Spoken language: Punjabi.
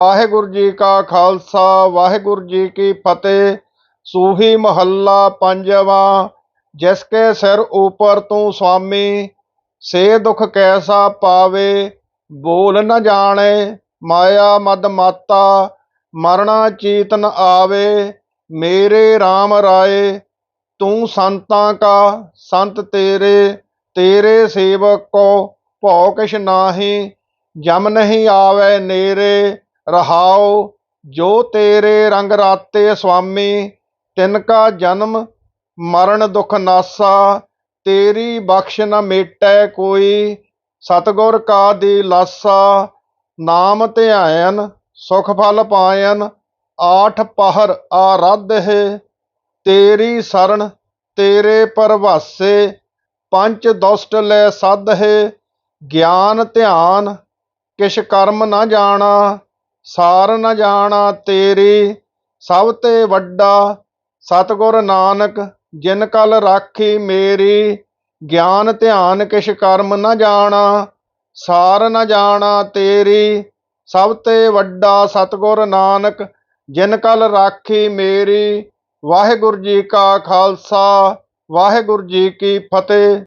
ਵਾਹਿਗੁਰੂ ਜੀ ਕਾ ਖਾਲਸਾ, ਵਾਹਿਗੁਰੂ ਜੀ ਕੀ ਫਤਿਹ। ਸੂਹੀ ਮਹੱਲਾ ਪੰਜਵਾਂ, ਜਿਸ ਕੇ ਸਿਰ ਉਪਰ ਤੂੰ ਸੁਆਮੀ ਸੇ ਦੁਖ ਕੈਸਾ ਪਾਵੇ, ਬੋਲ ਨ ਜਾਣੇ, ਮਾਇਆ ਮਦ ਮਾਤਾ, ਮਰਣਾ ਚੀਤਨ ਆਵੇ, ਮੇਰੇ RAM ਰਾਏ, ਤੂੰ ਸੰਤਾਂ ਕਾ ਸੰਤ ਤੇਰੇ ਤੇਰੇ ਸੇਵਕ ਕੋ ਭਉ ਕਿਛ ਨਾਹੀ, ਜਮ ਨਹੀਂ ਆਵੇ ਨੇਰੇ ਰਹਾਉ, ਜੋ ਤੇਰੇ ਰੰਗ ਰਾਤੇ ਸੁਆਮੀ, ਤਿਨ ਕਾ ਜਨਮ, ਮਰਨ ਦੁਖ ਨਾਸਾ, ਤੇਰੀ ਬਖਸ਼ ਨ ਮੇਟੈ ਕੋਈ, ਸਤਿਗੁਰ ਕਾ ਦੀ ਲਾਸਾ, ਨਾਮ ਧਿਆਇਨ, ਸੁਖ ਫਲ ਪਾਇਨ, ਆਠ ਪਹਰ ਆਰਾਧ ਹੈ, ਤੇਰੀ ਸਰਣ ਤੇਰੇ ਪਰਵਾਸੇ ਪੰਚ ਦੁਸ਼ਟ ਲੈ ਸੱਦ ਹੈ, ਗਿਆਨ ਧਿਆਨ, ਕਿਛ ਕਰਮ ਨਾ ਜਾਣਾ ਸਾਰ ਨ ਜਾਣਾ ਤੇਰੀ, ਸਭ ਤੇ ਵੱਡਾ ਸਤਿਗੁਰ ਨਾਨਕ, ਜਿਨ ਕਲ ਰਾਖੀ ਮੇਰੀ। ਗਿਆਨ ਧਿਆਨ ਕਿਛ ਕਰਮ ਨ ਜਾਣਾ, ਸਾਰ ਨ ਜਾਣਾ ਤੇਰੀ, ਸਭ ਤੇ ਵੱਡਾ ਸਤਿਗੁਰ ਨਾਨਕ, ਜਿਨ ਕਲ ਰਾਖੀ ਮੇਰੀ। ਵਾਹਿਗੁਰੂ ਜੀ ਕਾ ਖਾਲਸਾ, ਵਾਹਿਗੁਰੂ ਜੀ ਕੀ ਫਤਿਹ।